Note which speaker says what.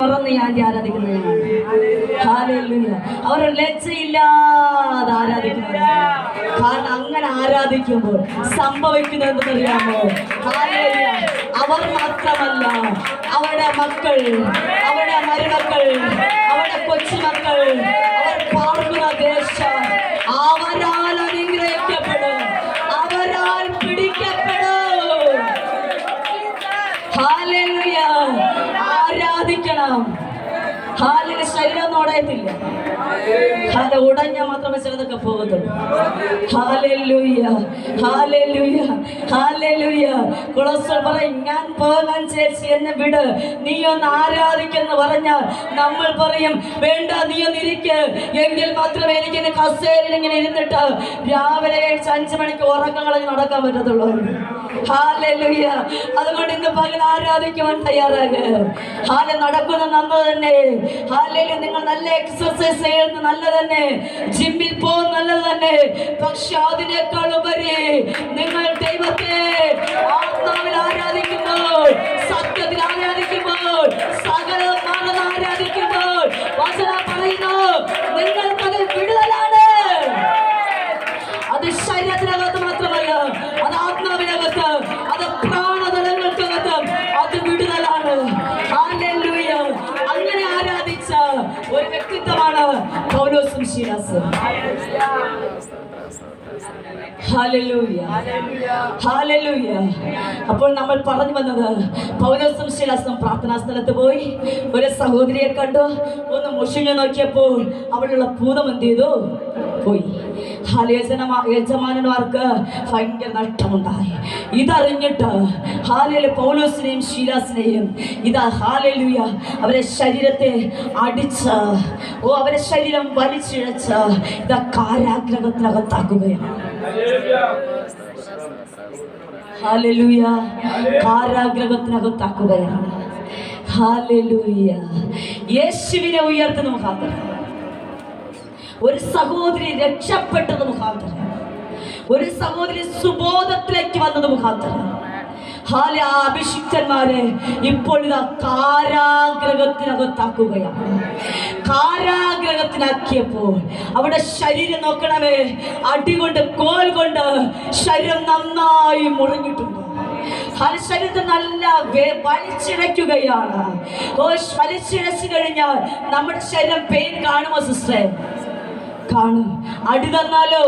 Speaker 1: തുറന്ന് ഞാൻ ആരാധിക്കുന്നതാണ് ഹാലൂയ അവർ ലജ്ജയില്ലാതെ ആരാധിക്കുന്നവരാണ്. കാരണം അങ്ങനെ ആരാധിക്കുമ്പോൾ സംഭവിക്കുന്നത് എന്തെന്നറിയാമോ? അവർ മാത്രമല്ല. അവരുടെ മക്കൾ അവരുടെ മരുമക്കൾ അവരുടെ കൊച്ചുമക്കൾ ആരാധിക്കണം. ഹാലിന് ശരീരം ഉടയത്തില്ല ഹാല ഉടഞ്ഞ മാത്രമേ ചിലതൊക്കെ പോകത്തുള്ളൂ ഹാലൂയ ഹാലൂയ ഹാലൂയ കൊളസ്ട്രോൾ പറയും ഞാൻ പോകാൻ ചേച്ചി എന്നെ വിട്. നീ ഒന്ന് ആരാധിക്കെന്ന് പറഞ്ഞാൽ നമ്മൾ പറയും വേണ്ട നീ ഒന്ന് ഇരിക്ക്. എങ്കിൽ മാത്രമേ എനിക്ക് എന്റെ കസേരയിൽ ഇങ്ങനെ ഇരുന്നിട്ട് രാവിലെ കഴിച്ച് അഞ്ചു മണിക്ക് ഉറക്കങ്ങളെ നടക്കാൻ പറ്റത്തുള്ളൂ. അതുകൊണ്ട് ഇന്ന് പകൽ ആരാധിക്കുവാൻ തയ്യാറാകുക ഹാല നടക്കുന്ന നമ്മൾ തന്നെ. ഹാലയിൽ നിങ്ങൾ നല്ല എക്സസൈസ് ചെയ്യുന്നത് നല്ല തന്നെ ജിമ്മിൽ പോകുന്ന നല്ലത് തന്നെ പക്ഷെ അതിനേക്കാൾ ഉപരി നിങ്ങൾ അപ്പോൾ നമ്മൾ പറഞ്ഞു വന്നത് പൗരസം ശിലാസം പ്രാർത്ഥനാ സ്ഥലത്ത് പോയി. ഒരു സഹോദരിയെ കണ്ടു. ഒന്ന് മുഷിഞ്ഞു നോക്കിയപ്പോൾ അവിടെയുള്ള ഭൂതം എന്ത് ചെയ്തു? പോയി. യജമാനന്മാർക്ക് ഭയങ്കര നഷ്ടമുണ്ടായി. ഇതറിഞ്ഞിട്ട് പൗലോസിനെയും ശീലാസിനെയും. ഇതാ ഹാലലുയ അവരെ ശരീരത്തെ അടിച്ച് ഓ അവരെ ശരീരം വലിച്ചിഴച്ച ഇതാ കാരാഗ്രഹത്തിനകത്താക്കുകയാണ്. ഹാലലുയ കാരാഗ്രഹത്തിനകത്താക്കുകയാണ്. ഹാലലുയ യേശുവിനെ ഉയർത്തുന്ന മുഖാന്തരം. ഒരു സഹോദരി രക്ഷപ്പെട്ടത് മുഖാന്തരം. ഒരു സഹോദരി സുബോധത്തിലേക്ക് വന്നത് മുഖാന്തരം. ഹാല അഭിഷിക്തന്മാരെ ഇപ്പോൾ ഇതാ കാരാഗ്രഹത്തിനകത്താക്കുകയാണ്. കാരാഗ്രഹത്തിനാക്കിയപ്പോൾ അവിടെ ശരീരം നോക്കണമേ അടികൊണ്ട് കോൽ കൊണ്ട് ശരീരം നന്നായി മുറിഞ്ഞിട്ടുണ്ട് ശരീരത്തെ നല്ല വലിച്ചിഴയ്ക്കുകയാണ്. ഓ വലിച്ചിഴച്ചു കഴിഞ്ഞാൽ നമ്മുടെ ശരീരം പെയിൻ കാണുമോ സിസ്റ്റർ കാണും. അടി തന്നാലോ?